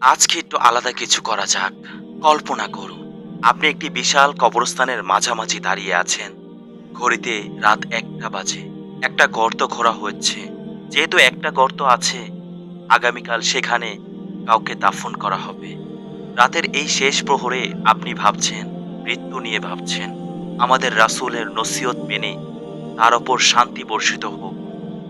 আজকে একটু আলাদা কিছু করা যাক। কল্পনা করুন, আপনি একটি বিশাল কবরস্থানের মাঝামাঝি দাঁড়িয়ে আছেন। ঘড়িতে রাত একটা বাজে। একটা গর্ত খোঁড়া হচ্ছে। যেহেতু একটা গর্ত আছে, আগামীকাল সেখানে কাউকে দাফন করা হবে। রাতের এই শেষ প্রহরে আপনি ভাবছেন, মৃত্যু নিয়ে ভাবছেন। আমাদের রাসূলের নসিহত মেনে তার ওপর শান্তি বর্ষিত হোক।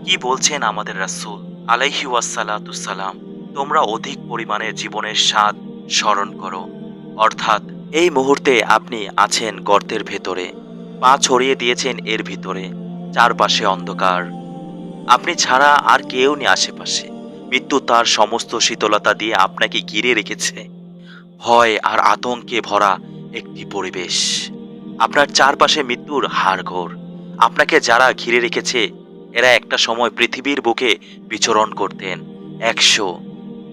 কি বলছেন আমাদের রাসূল? আলাইহি ওয়াসালাতুসালাম তোমরা অধিক পরিমাণে জীবনের স্বাদ স্মরণ করো। অর্থাৎ, এই মুহূর্তে আপনি আছেন গর্তের ভেতরে, পা ছড়িয়ে দিয়েছেন এর ভিতরে, চারপাশে অন্ধকার। আপনি ছাড়া আর কেউ নেই আশেপাশে। মৃত্যু তার সমস্ত শীতলতা দিয়ে আপনাকে ঘিরে রেখেছে। ভয় আর আতঙ্কে ভরা একটি পরিবেশ। আপনার চারপাশে মৃত্যুর হাড়ঘোর আপনাকে যারা ঘিরে রেখেছে, এরা একটা সময় পৃথিবীর বুকে বিচরণ করতেন। একশো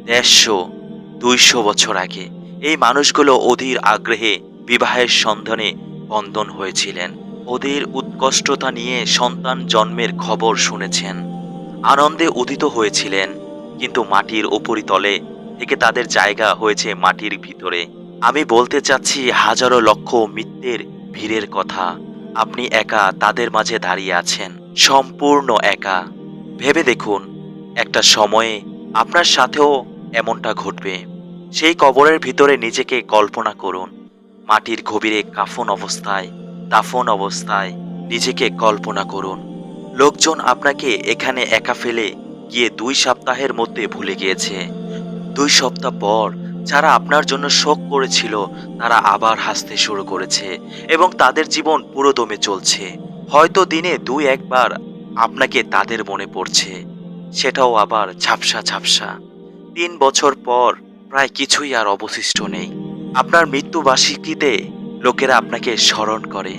দেড়শো, দুইশো বছর আগে এই মানুষগুলো অধীর আগ্রহে বিবাহের সন্ধানে বন্ধন হয়েছিলেন। ওদের উৎকষ্টতা নিয়ে সন্তান জন্মের খবর শুনেছেন। আনন্দে উদিত হয়েছিলেন, কিন্তু মাটির উপরিতলে থেকে তাদের জায়গা হয়েছে মাটির ভিতরে। আমি বলতে চাচ্ছি হাজারো লক্ষ মিথ্যের ভিড়ের কথা। আপনি একা তাদের মাঝে দাঁড়িয়ে আছেন, সম্পূর্ণ একা। ভেবে দেখুন, একটা সময়ে আপনার সাথেও এমনটা ঘটবে। সেই কবরের ভিতরে নিজেকে কল্পনা করুন। মাটির গভীরে কাফন অবস্থায়, দাফন অবস্থায় নিজেকে কল্পনা করুন। লোকজন আপনাকে এখানে একা ফেলে গিয়ে দুই সপ্তাহের মধ্যে ভুলে গিয়েছে। দুই সপ্তাহ পর যারা আপনার জন্য শোক করেছিল, তারা আবার হাসতে শুরু করেছে এবং তাদের জীবন পুরোদমে চলছে। হয়তো দিনে দুই একবার আপনাকে তাদের মনে পড়ছে। সেটাও আবার ঝাপসা ঝাপসা। তিন বছর পর প্রায় কিছুই আর অবশিষ্ট নেই। আপনার মৃত্যুবার্ষিকীতে লোকেরা আপনাকে স্মরণ করে,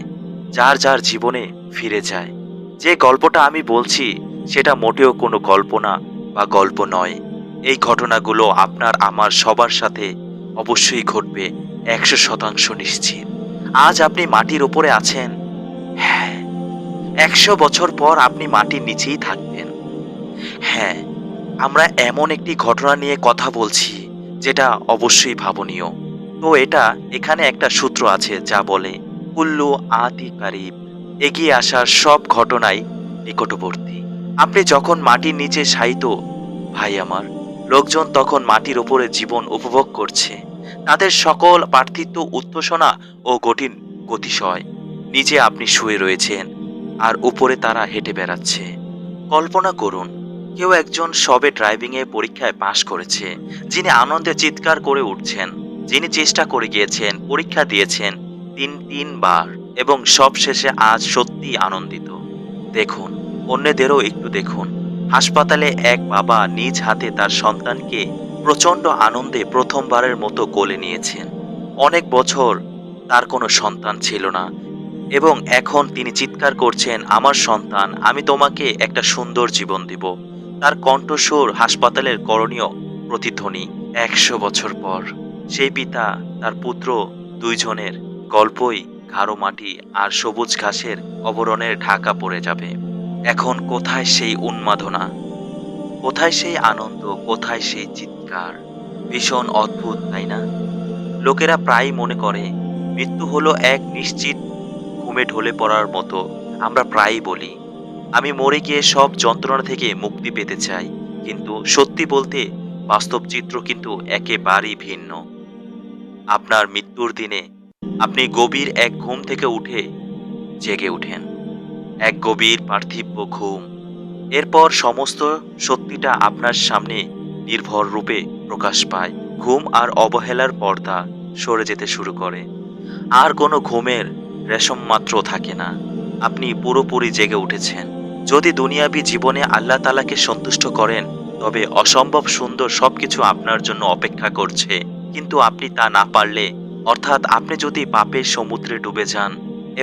যার যার জীবনে ফিরে যায়। যে গল্পটা আমি বলছি, সেটা মোটেও কোনো কল্পনা বা গল্প নয়। এই ঘটনাগুলো আপনার, আমার সবার সাথে অবশ্যই ঘটবে একশো শতাংশ নিশ্চিত। আজ আপনি মাটির ওপরে আছেন। হ্যাঁ একশো বছর পর আপনি মাটির নিচেই থাকবেন। হ্যাঁ আমরা এমন একটি ঘটনা নিয়ে কথা বলছি, যেটা অবশ্যই ভাবনীয়। তো এটা এখানে একটা সূত্র আছে যা বলে, কুল্লু আতি কারিব। এগিয়ে আসার সব ঘটনাই নিকটবর্তী। আপনি যখন মাটির নিচে শায়িত, ভাই আমার, লোকজন তখন মাটির ওপরে জীবন উপভোগ করছে। তাদের সকল পার্থিত্ব উত্তোষণা ও গঠিন গতিশয়। নিচে আপনি শুয়ে রয়েছেন, আর উপরে তারা হেঁটে বেড়াচ্ছে। কল্পনা করুন কেউ একজন সবে ড্রাইভিংয়ে পরীক্ষায় পাশ করেছে, যিনি আনন্দে চিৎকার করে উঠছেন, যিনি চেষ্টা করে গিয়েছেন, পরীক্ষা দিয়েছেন, তিন, তিনবার, এবং সব শেষে আজ সত্যি আনন্দিত। দেখুন, অন্যদেরও একটু দেখুন। হাসপাতালে এক বাবা নিজ হাতে তার সন্তানকে প্রচণ্ড আনন্দে প্রথমবারের মতো কোলে নিয়েছেন। অনেক বছর তার কোনো সন্তান ছিল না, এবং এখন তিনি চিৎকার করছেন, আমার সন্তান, আমি তোমাকে একটা সুন্দর জীবন দিব। তার কণ্ঠস্বর হাসপাতালের করণীয় প্রতিধ্বনি একশো বছর পর। সেই পিতা, তার পুত্র দুইজনের গল্পই গাঢ় মাটি আর সবুজ ঘাসের অবরণের ঢাকা পড়ে যাবে। এখন কোথায় সেই উন্মাদনা? কোথায় সেই আনন্দ? কোথায় সেই চিৎকার? ভীষণ অদ্ভুত, তাই না? লোকেরা প্রায়ই মনে করে, মৃত্যু হলো এক নিশ্চিত ঘুমে ঢলে পড়ার মতো, আমরা প্রায়ই বলি। আমি মরে গিয়ে সব যন্ত্রণা থেকে মুক্তি পেতে চাই। কিন্তু সত্যি বলতে, বাস্তব চিত্র কিন্তু একেবারেই ভিন্ন। আপনার মৃত্যুর দিনে আপনি গভীর এক ঘুম থেকে উঠে জেগে উঠেন এক গভীর পার্থিব্য ঘুম। এরপর সমস্ত সত্যিটা আপনার সামনে নির্ভর রূপে প্রকাশ পায়। ঘুম আর অবহেলার পর্দা সরে যেতে শুরু করে। আর কোনো ঘুমের রেশম মাত্র থাকে না। আপনি পুরোপুরি জেগে উঠেছেন। যদি দুনিয়াবি জীবনে আল্লাহ তালাকে সন্তুষ্ট করেন, তবে অসম্ভব সুন্দর সবকিছু আপনার জন্য অপেক্ষা করছে। কিন্তু আপনি তা না পারলে, অর্থাৎ আপনি যদি পাপের সমুদ্রে ডুবে যান,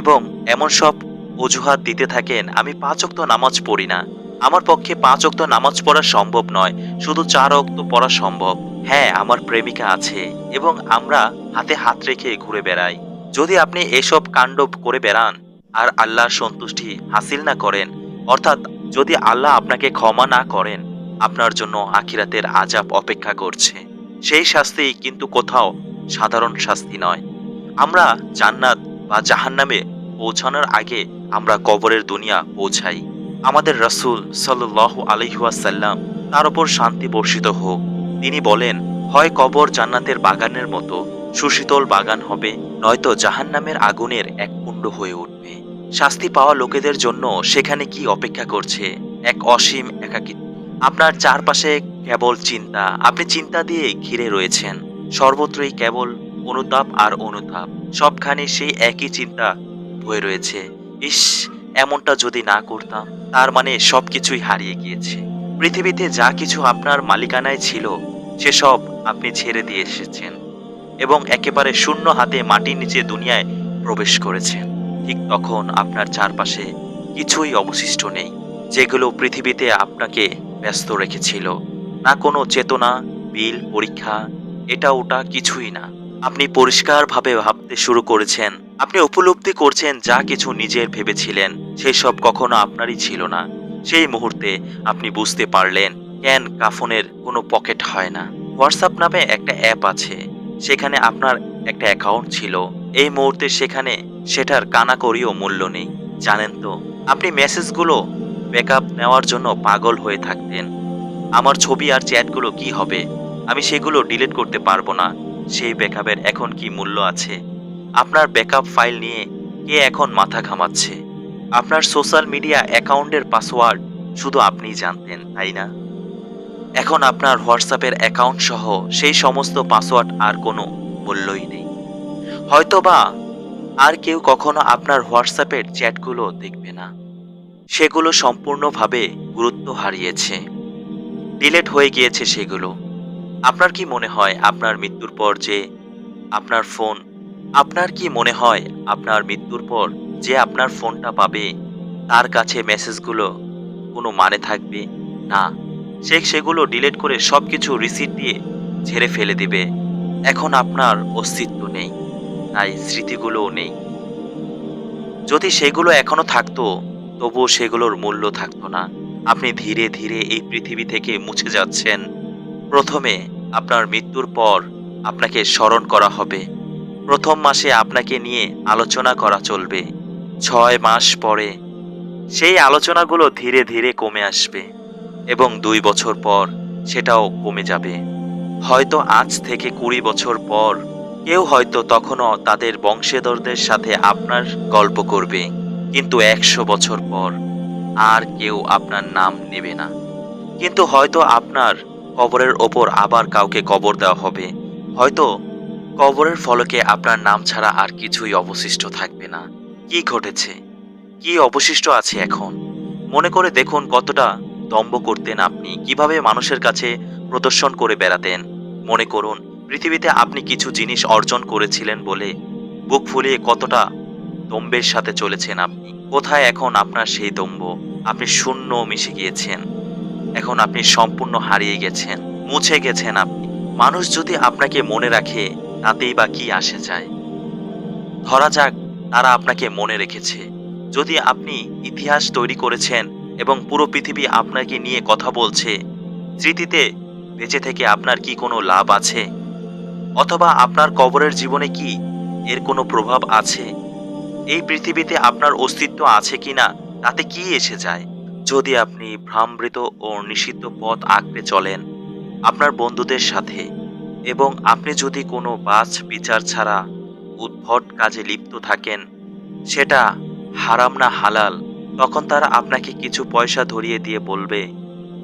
এবং এমন সব অজুহাত দিতে থাকেন, আমি পাঁচ অক্ত নামাজ পড়ি না। আমার পক্ষে পাঁচ অক্ত নামাজ পড়া সম্ভব নয়, শুধু চার অক্ত পড়া সম্ভব। হ্যাঁ আমার প্রেমিকা আছে, এবং আমরা হাতে হাত রেখে ঘুরে বেড়াই। যদি আপনি এসব কাণ্ড করে বেড়ান, আর আল্লাহর সন্তুষ্টি হাসিল না করেন অর্থাৎ যদি আল্লাহ আপনাকে ক্ষমা না করেন, আপনার জন্য আখিরাতের আজাব অপেক্ষা করছে। সেই শাস্তি কিন্তু কোথাও সাধারণ শাস্তি নয়। আমরা জান্নাত বা জাহান্নামে পৌঁছানোর আগে আমরা কবরের দুনিয়া পৌঁছাই। আমাদের রাসূল সাল্লাল্লাহু আলহিহাসাল্লাম তার ওপর শান্তি বর্ষিত হোক। তিনি বলেন, হয় কবর জান্নাতের বাগানের মতো, সুশীতল বাগান হবে, নয়তো জাহান্নামের আগুনের এক কুণ্ড হয়ে উঠবে। শাস্তি পাওয়া লোকেদের জন্য সেখানে কি অপেক্ষা করছে? এক অসীম একাকিত্ব আপনার চারপাশে কেবল চিন্তা। আপনি চিন্তা দিয়ে ঘিরে রয়েছেন। সর্বত্রই কেবল অনুতাপ আর অনুতাপ। সবখানে সেই একই চিন্তা হয়ে রয়েছে। ইস, এমনটা যদি না করতাম, তার মানে সবকিছুই হারিয়ে গিয়েছে। পৃথিবীতে যা কিছু আপনার মালিকানায় ছিল, সেসব আপনি ছেড়ে দিয়ে এসেছেন এবং একেবারে শূন্য হাতে মাটির নিচে দুনিয়ায় প্রবেশ করেছেন। ঠিক তখন আপনার চারপাশে কিছুই অবশিষ্ট নেই, যেগুলো পৃথিবীতে আপনাকে ব্যস্ত রেখেছিল। না কোনো চেতনা, বিল, পরীক্ষা, এটা ওটা কিছুই না। আপনি পরিষ্কারভাবে ভাবতে শুরু করেছেন, আপনি উপলব্ধি করছেন যা কিছু নিজের ভেবেছিলেন সেই সব কখনো আপনারই ছিল না। সেই মুহূর্তে আপনি বুঝতে পারলেন ক্যান কাফনের কোনো পকেট হয় না। হোয়াটসঅ্যাপ নামে একটা অ্যাপ আছে, সেখানে আপনার একটা অ্যাকাউন্ট ছিল। এই মুহূর্তে সেখানে সেটার কানাকড়িও মূল্য নেই। জানেন তো, আপনি মেসেজগুলো ব্যাকআপ নেওয়ার জন্য পাগল হয়ে থাকতেন। আমার ছবি আর চ্যাটগুলো কি হবে? আমি সেগুলো ডিলিট করতে পারব না। সেই ব্যাকআপের এখন কি মূল্য আছে? আপনার ব্যাকআপ ফাইল নিয়ে কে এখন মাথা ঘামাচ্ছে? আপনার সোশ্যাল মিডিয়া অ্যাকাউন্টের পাসওয়ার্ড শুধু আপনিই জানতেন, তাই না? এখন আপনার হোয়াটসঅ্যাপের অ্যাকাউন্ট সহ সেই সমস্ত পাসওয়ার্ড আর কোনো মূল্যই নেই। হয়তোবা আর কেউ কখনো আপনার হোয়াটসঅ্যাপের চ্যাটগুলো দেখবে না। সেগুলো সম্পূর্ণভাবে গুরুত্ব হারিয়েছে। ডিলেট হয়ে গিয়েছে সেগুলো। আপনার কি মনে হয় আপনার মৃত্যুর পর যে আপনার ফোন, আপনার কি মনে হয় আপনার মৃত্যুর পর যে আপনার ফোনটা পাবে, তার কাছে মেসেজগুলো কোনো মানে থাকবে? না। সে সেগুলো ডিলেট করে সব কিছু রিসিট দিয়ে ঝেড়ে ফেলে দিবে। এখন আপনার অস্তিত্ব নেই। তাই স্মৃতিগুলোও নেই। যদি সেগুলো এখনও থাকতো, তবুও সেগুলোর মূল্য থাকতো না। আপনি ধীরে ধীরে এই পৃথিবী থেকে মুছে যাচ্ছেন। প্রথমে আপনার মৃত্যুর পর আপনাকে স্মরণ করা হবে। প্রথম মাসে আপনাকে নিয়ে আলোচনা করা চলবে। ছয় মাস পরে সেই আলোচনাগুলো ধীরে ধীরে কমে আসবে এবং দুই বছর পর সেটাও কমে যাবে। হয়তো আজ থেকে কুড়ি বছর পর কেউ হয়তো তখনও তাদের বংশেধরদের সাথে আপনার গল্প করবে, কিন্তু একশো বছর পর আর কেউ আপনার নাম নেবে না। কিন্তু হয়তো আপনার কবরের ওপর আবার কাউকে কবর দেওয়া হবে। হয়তো কবরের ফলকে আপনার নাম ছাড়া আর কিছুই অবশিষ্ট থাকবে না। কি ঘটেছে? কি অবশিষ্ট আছে এখন? মনে করে দেখুন কতটা দম্ভ করতেন আপনি। কীভাবে মানুষের কাছে প্রদর্শন করে বেড়াতেন। মনে করুন পৃথিবীতে আপনি কিছু জিনিস অর্জন করেছিলেন বলে বুক ফুলিয়ে কতটা দম্বের সাথে চলেছেন আপনি? কোথায় এখন আপনার সেই দম্ভ? আপনি শূন্য মিশে গিয়েছেন। এখন আপনি সম্পূর্ণ হারিয়ে গেছেন, মুছে গেছেন আপনি। মানুষ যদি আপনাকে মনে রাখে, তাতেই বা কি আসে যায়? ধরা যাক, তারা আপনাকে মনে রেখেছে। যদি আপনি ইতিহাস তৈরি করেছেন এবং পুরো পৃথিবী আপনাকে নিয়ে কথা বলছে, স্মৃতিতে বেঁচে থেকে আপনার কি কোনো লাভ আছে? অথবা আপনার কবরের জীবনে কি এর কোনো প্রভাব আছে? এই পৃথিবীতে আপনার অস্তিত্ব আছে কিনা তাতে কি এসে যায়? যদি আপনি ভ্রামৃত ও নিষিদ্ধ পথ আঁকড়ে চলেন আপনার বন্ধুদের সাথে এবং আপনি যদি কোনো বাছ বিচার ছাড়া উদ্ভট কাজে লিপ্ত থাকেন, সেটা হারাম না হালাল, তখন তারা আপনাকে কিছু পয়সা ধরিয়ে দিয়ে বলবে,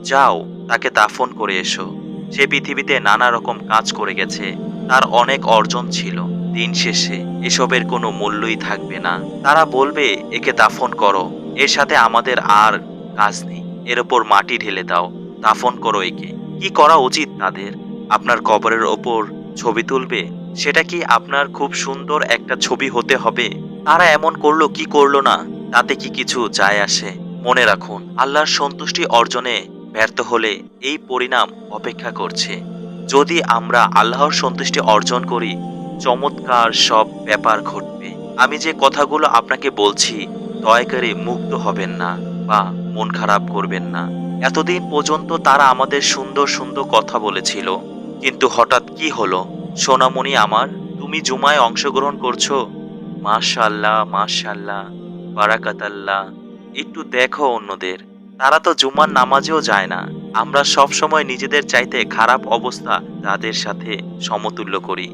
যাও, তাকে দাফন করে এসো। সে পৃথিবীতে নানা রকম কাজ করে গেছে। তার অনেক অর্জন ছিল। দিন শেষে এসবের কোনো মূল্যই থাকবে না। তারা বলবে, একে দাফন করো। এর সাথে আমাদের আর কাজ নেই। এর ওপর মাটি ঢেলে দাও। দাফন করো একে। কি করা উচিত তাদের? আপনার কবরের ওপর ছবি তুলবে? সেটা কি আপনার খুব সুন্দর একটা ছবি হতে হবে? তারা এমন করল, কি করল না, তাতে কি কিছু যায় আসে? মনে রাখুন, আল্লাহর সন্তুষ্টি অর্জনে ব্যর্থ হলে এই পরিণাম অপেক্ষা করছে। যদি আমরা আল্লাহর সন্তুষ্টি অর্জন করি, চমৎকার সব ব্যাপার ঘটবে। আমি যে কথাগুলো আপনাকে বলছি, দয়া করে মুগ্ধ হবেন না বা মন খারাপ করবেন না। এতদিন পর্যন্ত তারা আমাদের সুন্দর সুন্দর কথা বলেছিল, কিন্তু হঠাৎ কি হলো? সোনামণি আমার, তুমি জুমায় অংশগ্রহণ করছ? মাশাল্লাহ মাশাল্লাহ বারাকাতাল্লাহ। একটু দেখো অন্যদের। তারা তো জুমার নামাজেও যায় না। আমরা সব সময় নিজেদের চাইতে খারাপ অবস্থা তাদের সাথে সমতুল্য করি।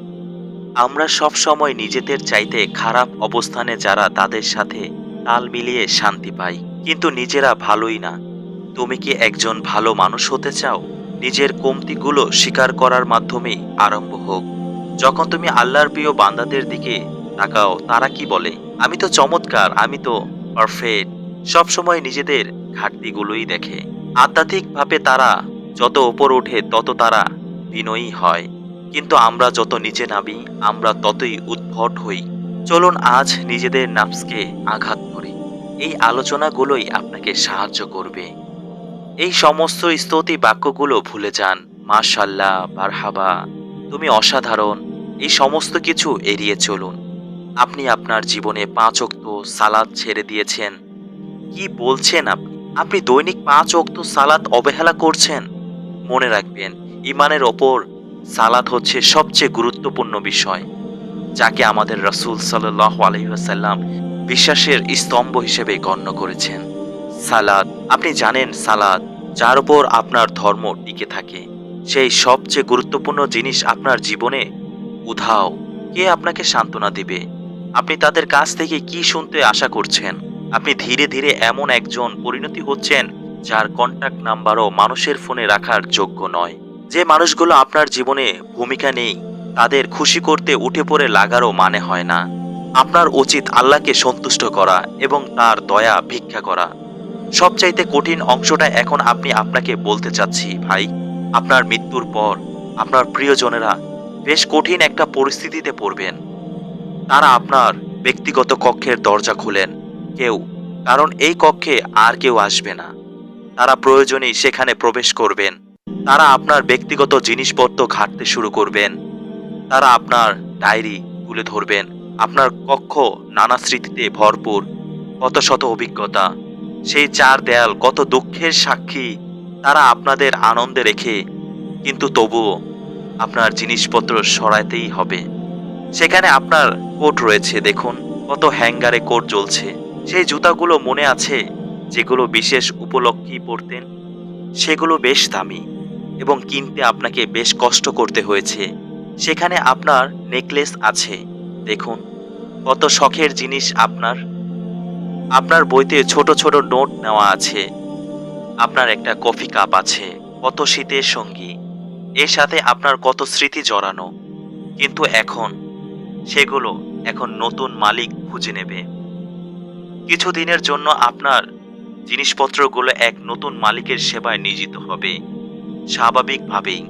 আমরা সব সময় নিজেদের চাইতে খারাপ অবস্থানে যারা তাদের সাথে তাল মিলিয়ে শান্তি পাই। কিন্তু নিজেরা ভালোই না। তুমি কি একজন ভালো মানুষ হতে চাও? নিজের কমতিগুলো স্বীকার করার মাধ্যমে আরম্ভ হোক। যখন তুমি আল্লাহর প্রিয় বান্দাদের দিকে তাকাও, তারা কি বলে? আমি তো চমৎকার, আমি তো পারফেক্ট সবসময় নিজেদের ঘাটতিগুলোই দেখে। আধ্যাত্মিকভাবে তারা যত ওপর ওঠে, তত তারা বিনয়ী হয়। কিন্তু আমরা যত নিচে নামি, আমরা ততই উদ্ভট হই। চলুন আজ নিজেদের নাফসকে আঘাত করি। এই আলোচনাগুলোই আপনাকে সাহায্য করবে। এই সমস্ত স্তুতি বাক্যগুলো ভুলে যান। মাশাল্লাহ বারহাবা তুমি অসাধারণ। এই সমস্ত কিছু এড়িয়ে চলুন। আপনি আপনার জীবনে পাঁচ অক্ত সালাদ ছেড়ে দিয়েছেন। কি বলছেন আপনি? আপনি দৈনিক পাঁচ অক্ত সালাদ অবহেলা করছেন? মনে রাখবেন ইমানের ওপর সালাদ হচ্ছে সবচেয়ে গুরুত্বপূর্ণ বিষয়, যাকে আমাদের রসুল সাল্লাহ আলহিহাসাল্লাম বিশ্বাসের স্তম্ভ হিসেবে গণ্য করেছেন। সালাদ আপনি জানেন সালাদ যার উপর আপনার ধর্ম টিকে থাকে। সেই সবচেয়ে গুরুত্বপূর্ণ জিনিস আপনার জীবনে উধাও। কে আপনাকে সান্ত্বনা দিবে? আপনি তাদের কাছ থেকে কি শুনতে আশা করছেন? আপনি ধীরে ধীরে এমন একজন পরিণতি হচ্ছেন যার কন্ট্যাক্ট নাম্বারও মানুষের ফোনে রাখার যোগ্য নয়। যে মানুষগুলো আপনার জীবনে ভূমিকা নেই, তাদের খুশি করতে উঠে পড়ে লাগারও মানে হয় না। আপনার উচিত আল্লাহকে সন্তুষ্ট করা এবং তার দয়া ভিক্ষা করা। সবচাইতে কঠিন অংশটা এখন আপনি আপনাকে বলতে চাচ্ছি, ভাই, আপনার মৃত্যুর পর আপনার প্রিয়জনেরা বেশ কঠিন একটা পরিস্থিতিতে পড়বেন। তারা আপনার ব্যক্তিগত কক্ষের দরজা খুলেন। কেউ, কারণ এই কক্ষে আর কেউ আসবে না। তারা প্রয়োজনেই সেখানে প্রবেশ করবেন। তারা আপনার ব্যক্তিগত জিনিসপত্র ঘাটতে শুরু করবেন। তারা আপনার ডায়েরি তুলে ধরবেন। আপনার কক্ষ নানা স্মৃতিতে ভরপুর, কত শত অভিজ্ঞতা। সেই চার দেয়াল কত দুঃখের সাক্ষী, তারা আপনাদের আনন্দে রেখে, কিন্তু তবুও আপনার জিনিসপত্র সরাইতেই হবে। সেখানে আপনার কোট রয়েছে, দেখুন, কত হ্যাঙ্গারে কোট জ্বলছে। সেই জুতাগুলো মনে আছে যেগুলো বিশেষ উপলক্ষেই পরতেন? সেগুলো বেশ দামি এবং কিনতে আপনাকে বেশ কষ্ট করতে হয়েছে। সেখানে আপনার নেকলেস আছে। দেখুন, কত শখের জিনিস আপনার। আপনার বইতে ছোট ছোট নোট নেওয়া আছে। আপনার একটা কফি কাপ আছে, কত শীতের সঙ্গী। এর সাথে আপনার কত স্মৃতি জড়ানো। কিন্তু এখন, সেগুলো এখন নতুন মালিক খুঁজে নেবে। কিছুদিনের জন্য আপনার জিনিসপত্রগুলো এক নতুন মালিকের সেবায় নিয়োজিত হবে, স্বাভাবিকভাবেই।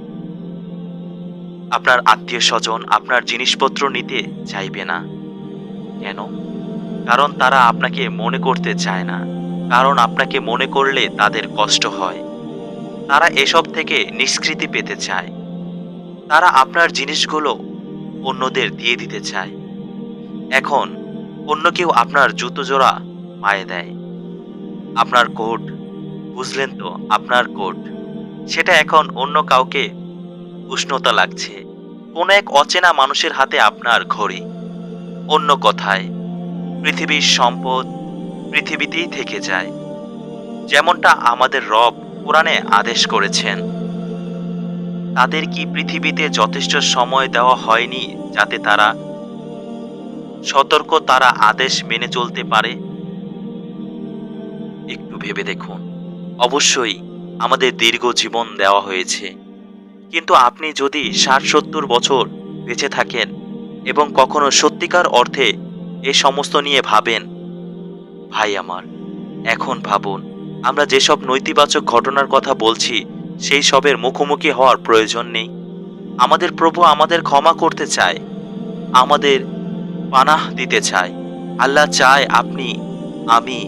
আপনার আত্মীয় স্বজন আপনার জিনিসপত্র নিতে চাইবে না। কেন? কারণ তারা আপনাকে মনে করতে চায় না। কারণ আপনাকে মনে করলে তাদের কষ্ট হয়। তারা এসব থেকে নিষ্কৃতি পেতে চায়। তারা আপনার জিনিসগুলো অন্যদের দিয়ে দিতে চায়। এখন অন্য কেউ আপনার জুতো জোড়া পায়ে দেয়। আপনার কোট, বুঝলেন তো, আপনার কোট। সেটা এখন অন্য কাউকে উষ্ণতা লাগছে। কোনো এক অচেনা মানুষের হাতে আপনার ঘড়ি। অন্য কথায়, পৃথিবীর সম্পদ পৃথিবীতেই থেকে যায়। যেমনটা আমাদের রব কোরআনে আদেশ করেছেন, তাদের কি পৃথিবীতে যথেষ্ট সময় দেওয়া হয়নি যাতে তারা সতর্ক তারা আদেশ মেনে চলতে পারে। একটু ভেবে দেখুন। অবশ্যই আমাদের দীর্ঘ জীবন দেওয়া হয়েছে। কিন্তু আপনি যদি ষাট সত্তর বছর বেঁচে থাকেন এবং কখনো সত্যিকার অর্থে এ সমস্ত নিয়ে ভাবেন, ভাই আমার, এখন ভাবুন, আমরা যেসব নৈতিবাচক ঘটনার কথা বলছি, সেই সবের মুখোমুখি হওয়ার প্রয়োজন নেই। আমাদের প্রভু আমাদের ক্ষমা করতে চায়। আমাদের পানাহ দিতে চায় আল্লাহ চায় আপনি, আমি।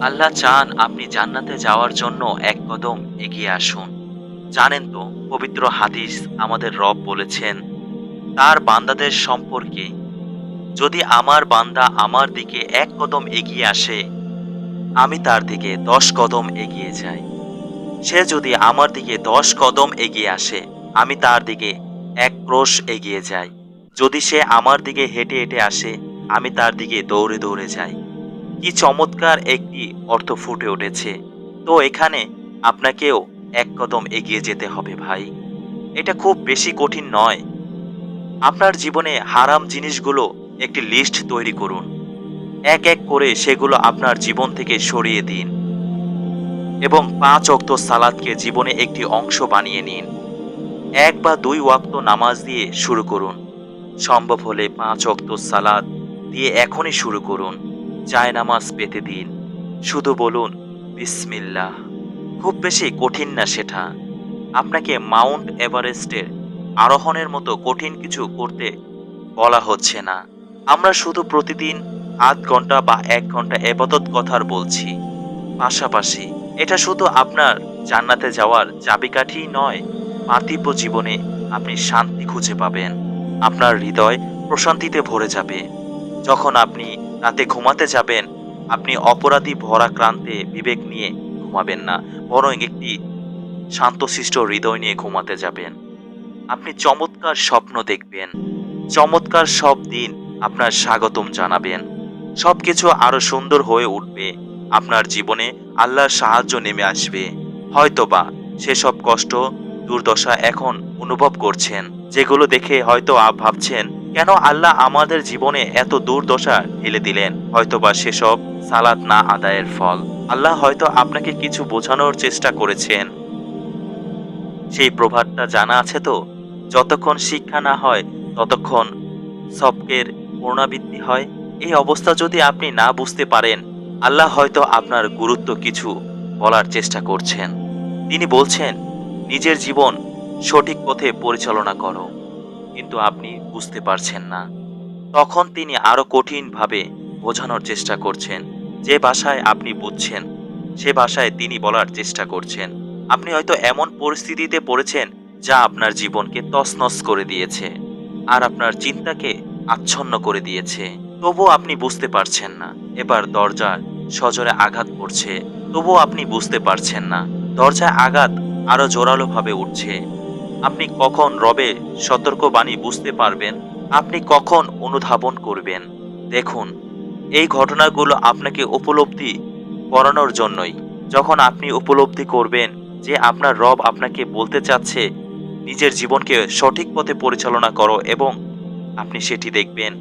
আল্লাহ চান আপনি জান্নাতে যাওয়ার জন্য এক কদম এগিয়ে আসুন। জানেন তো, পবিত্র হাদিস আমাদের রব বলেছেন, তার বান্দাদের সম্পর্কে, যদি আমার বান্দা আমার দিকে এক কদম এগিয়ে আসে, আমি তার দিকে দশ কদম এগিয়ে যাই। সে যদি আমার দিকে দশ কদম এগিয়ে আসে, আমি তার দিকে এক ক্রোশ এগিয়ে যাই। যদি সে আমার দিকে হেঁটে হেঁটে আসে, আমি তার দিকে দৌড়ে দৌড়ে যাই। কি চমৎকার একটি অর্থ ফুটে উঠেছে। তো এখানে আপনাকেও এক কদম এগিয়ে যেতে হবে ভাই। এটা খুব বেশি কঠিন নয়। আপনার জীবনে হারাম জিনিসগুলো একটি লিস্ট তৈরি করুন। এক এক করে সেগুলো আপনার জীবন থেকে সরিয়ে দিন। এবং পাঁচ অক্ত সালাদকে জীবনে একটি অংশ বানিয়ে নিন। এক বা দুই ওয়াক্ত নামাজ দিয়ে শুরু করুন। সম্ভব হলে পাঁচ অক্ত সালাদ দিয়ে এখনই শুরু করুন। চায় নামাজ পেতে দিন। শুধু বলুন, বিসমিল্লাহ। খুব বেশি কঠিন না সেটা। আপনাকে মাউন্ট এভারেস্টের আরোহণের মতো কঠিন কিছু করতে বলা হচ্ছে না। আমরা শুধু প্রতিদিন আধ ঘণ্টা বা এক ঘণ্টা এবাদত কথার বলছি। পাশাপাশি এটা শুধু আপনার জান্নাতে যাওয়ার চাবিকাঠি নয়, পার্থিব জীবনে আপনি শান্তি খুঁজে পাবেন। আপনার হৃদয় প্রশান্তিতে ভরে যাবে। যখন আপনি রাতে ঘুমাতে যাবেন, আপনি অপরাধী ভরা ক্রান্তে বিবেক নিয়ে ঘুমাবেন না, বরং একটি শান্তশিষ্ট হৃদয় নিয়ে ঘুমাতে যাবেন। আপনি চমৎকার স্বপ্ন দেখবেন। চমৎকার সব দিন আপনার স্বাগতম জানাবেন। সব কিছু আরও সুন্দর হয়ে উঠবে। আপনার জীবনে আল্লাহর সাহায্য নেমে আসবে। হয়তোবা সেসব কষ্ট, দুর্দশা এখন অনুভব করছেন। যেগুলো দেখে হয়তো আপ ভাবছেন, কেন আল্লাহ আমাদের জীবনে এত দুর্দশা ঢেলে দিলেন? হয়তোবা সেসব সালাত না আদায়ের ফল। আল্লাহ হয়তো আপনাকে কিছু বোঝানোর চেষ্টা করেছেন। সেই প্রভাবটা জানা আছে তো? যতক্ষণ শিক্ষা না হয়, ততক্ষণ সবকের পুনরাবৃত্তি হয়। এই অবস্থা যদি আপনি না বুঝতে পারেন, আল্লাহ হয়তো আপনার গুরুত্ব কিছু বলার চেষ্টা করছেন। তিনি বলছেন, নিজের জীবন সঠিক পথে পরিচালনা করো। কিন্তু আপনি বুঝতে পারছেন না। তখন তিনি আরও কঠিনভাবে বোঝানোর চেষ্টা করছেন, যে ভাষায় আপনি বুঝছেন, সে ভাষায় তিনি বলার চেষ্টা করছেন। আপনি হয়তো এমন পরিস্থিতিতে পড়েছেন, যা আপনার জীবনকে তছনছ করে দিয়েছে, আর আপনার চিন্তাকে আচ্ছন্ন করে দিয়েছে। তবুও আপনি বুঝতে পারছেন না। এবার দরজা সজোরে আঘাত করছে। তবুও আপনি বুঝতে পারছেন না। দরজায় আঘাত আরও জোরালোভাবে উঠছে। আপনি কখন রবে সতর্কবাণী বুঝতে পারবেন? আপনি কখন অনুধাবন করবেন? দেখুন, এই ঘটনাগুলো আপনাকে উপলব্ধি করানোর জন্যই। যখন আপনি উপলব্ধি করবেন যে আপনার রব আপনাকে বলতে চাচ্ছে, নিজের জীবনকে সঠিক পথে পরিচালনা করো এবং আপনি সেটি দেখবেন।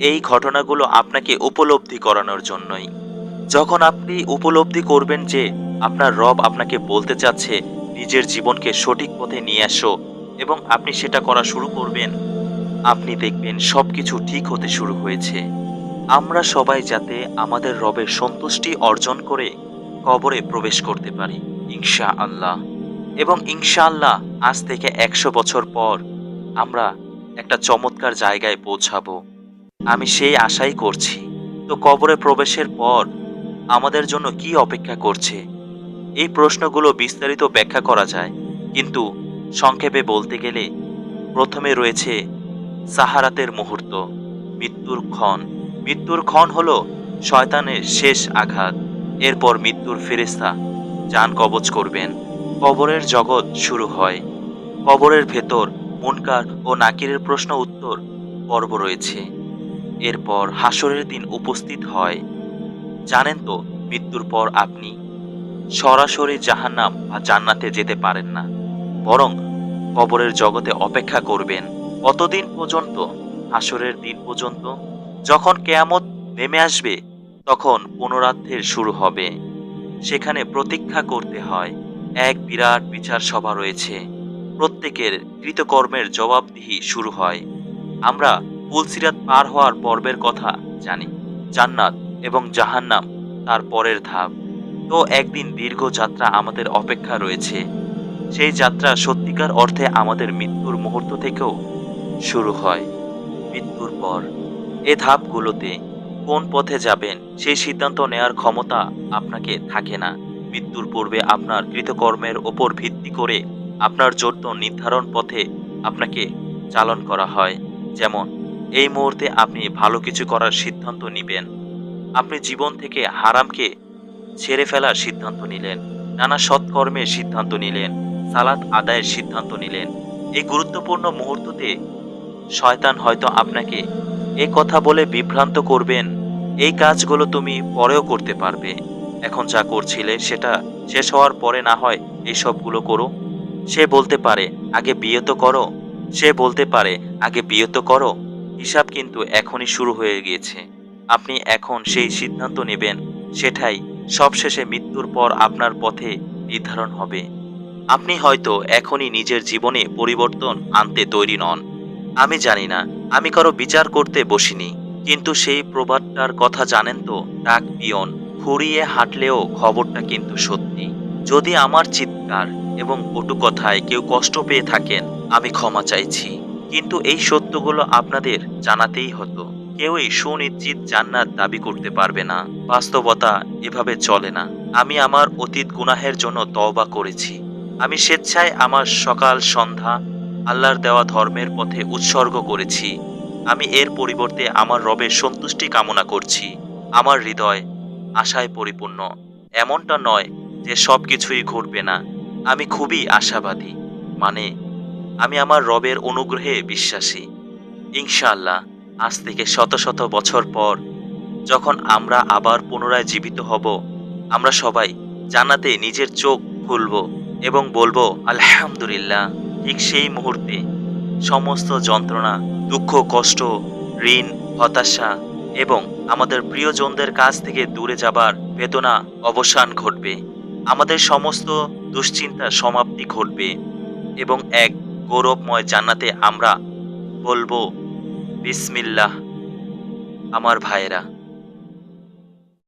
এই ঘটনাগুলো আপনাকে উপলব্ধি করানোর জন্যই। যখন আপনি উপলব্ধি করবেন যে আপনার রব আপনাকে বলতে চাচ্ছে নিজের জীবনকে সঠিক পথে নিয়ে আসো এবং আপনি সেটা করা শুরু করবেন। আপনি দেখবেন সবকিছু ঠিক হতে শুরু হয়েছে। আমরা সবাই যাতে আমাদের রবের সন্তুষ্টি অর্জন করে কবরে প্রবেশ করতে পারি ইনশা আল্লাহ এবং ইনশাআল্লাহ, আজ থেকে একশো বছর পর আমরা একটা চমৎকার জায়গায় পৌঁছাবো। আমি সেই আশাই করছি। তো কবরে প্রবেশের পর আমাদের জন্য কি অপেক্ষা করছে? এই প্রশ্নগুলো বিস্তারিত ব্যাখ্যা করা যায়। কিন্তু সংক্ষেপে বলতে গেলে, প্রথমে রয়েছে সাহারাতের মুহূর্ত, মৃত্যুর ক্ষণ। মৃত্যুর ক্ষণ হলো শয়তানের শেষ আঘাত। এরপর মৃত্যুর ফেরেস্তা যান কবচ করবেন। কবরের জগৎ শুরু হয়। কবরের ভেতর মুনকার ও নাকিরের প্রশ্ন উত্তর পর্ব রয়েছে। এরপর হাসরের দিন উপস্থিত হয়। জানেন তো মৃত্যুর পর আপনি সরাসরি জাহান্নাম বা জান্নাতে যেতে পারেন না, বরং কবরের জগতে অপেক্ষা করবেন কতদিন পর্যন্ত? আসরের দিন পর্যন্ত? যখন কেয়ামত নেমে আসবে, তখন পুনরাদ্ধের শুরু হবে। সেখানে প্রতীক্ষা করতে হয়, এক বিরাট বিচার সভা রয়েছে। প্রত্যেকের কৃতকর্মের জবাবদিহি শুরু হয়। আমরা পুলসিরাত পার হওয়ার পর্বের কথা জানি, জান্নাত এবং জাহান্নাম তার পরের ধাপ। তো একদিন দীর্ঘ যাত্রা আমাদের অপেক্ষা রয়েছে। সেই যাত্রা সত্যিকার অর্থে আমাদের মৃত্যুর মুহূর্ত থেকেও শুরু হয়। মৃত্যুর পর এ ধাপগুলোতে কোন পথে যাবেন সেই সিদ্ধান্ত নেয়ার ক্ষমতা আপনাকে থাকে না। মৃত্যুর পূর্বে আপনার কৃতকর্মের ওপর ভিত্তি করে আপনার জন্য নির্ধারণ পথে আপনাকে চালন করা হয়। যেমন, এই মুহূর্তে আপনি ভালো কিছু করার সিদ্ধান্ত নেবেন। আপনি জীবন থেকে হারামকে ছেড়ে ফেলার সিদ্ধান্ত নিলেন। নানা সৎকর্মের সিদ্ধান্ত নিলেন, সালাত আদায়ের সিদ্ধান্ত নিলেন। এই গুরুত্বপূর্ণ মুহূর্ততে শয়তান হয়তো আপনাকে এ কথা বলে বিভ্রান্ত করবেন, এই কাজগুলো তুমি পরেও করতে পারবে। এখন যা করছিলে সেটা শেষ হওয়ার পরে না হয় এই সবগুলো করো। সে বলতে পারে, আগে বিয়ে তো করো। সে বলতে পারে, আগে বিয়ে তো করো। হিসাব কিন্তু এখনই শুরু হয়ে গিয়েছে। আপনি এখন সেই সিদ্ধান্ত নেবেন, সেটাই সবশেষে মৃত্যুর পর আপনার পথে নির্ধারণ হবে। আপনি হয়তো এখনই নিজের জীবনে পরিবর্তন আনতে তৈরি নন। আমি জানি না, আমি কারও বিচার করতে বসিনি, কিন্তু সেই প্রবাদটার কথা জানেন তো ডাক পিয়ন ফুরিয়ে হাঁটলেও খবরটা কিন্তু সত্যি। যদি আমার চিৎকার এবং কটু কথায় কেউ কষ্ট পেয়ে থাকেন, আমি ক্ষমা চাইছি। কিন্তু এই সত্যগুলো আপনাদের জানাতেই হতো। কেউই সুনিশ্চিত জান্নাত দাবি করতে পারবে না। বাস্তবতা এভাবে চলে না। আমি আমার অতীত গুনাহের জন্য তওবা করেছি। আমি স্বেচ্ছায় আমার সকাল সন্ধ্যা আল্লাহর দেওয়া ধর্মের পথে উৎসর্গ করেছি। আমি এর পরিবর্তে আমার রবের সন্তুষ্টি কামনা করছি। আমার হৃদয় আশায় পরিপূর্ণ। এমনটা নয় যে সব কিছুই ঘটবে না। আমি খুবই আশাবাদী। মানে আমি আমার রবের অনুগ্রহে বিশ্বাসী। ইনশাআল্লাহ। আজ থেকে শত শত বছর পর, যখন আমরা আবার পুনরায় জীবিত হব, আমরা সবাই জানাতে নিজের চোখ খুলব এবং বলব, আলহামদুলিল্লাহ, ঠিক সেই মুহূর্তে সমস্ত যন্ত্রণা, দুঃখ, কষ্ট, ঋণ, হতাশা এবং আমাদের প্রিয়জনদের কাছ থেকে দূরে যাবার বেদনা অবসান ঘটবে। আমাদের সমস্ত দুশ্চিন্তা সমাপ্তি ঘটবে এবং এক গৌরবময় জান্নাতে আমরা বলব বিসমিল্লাহ আমার ভাইয়েরা।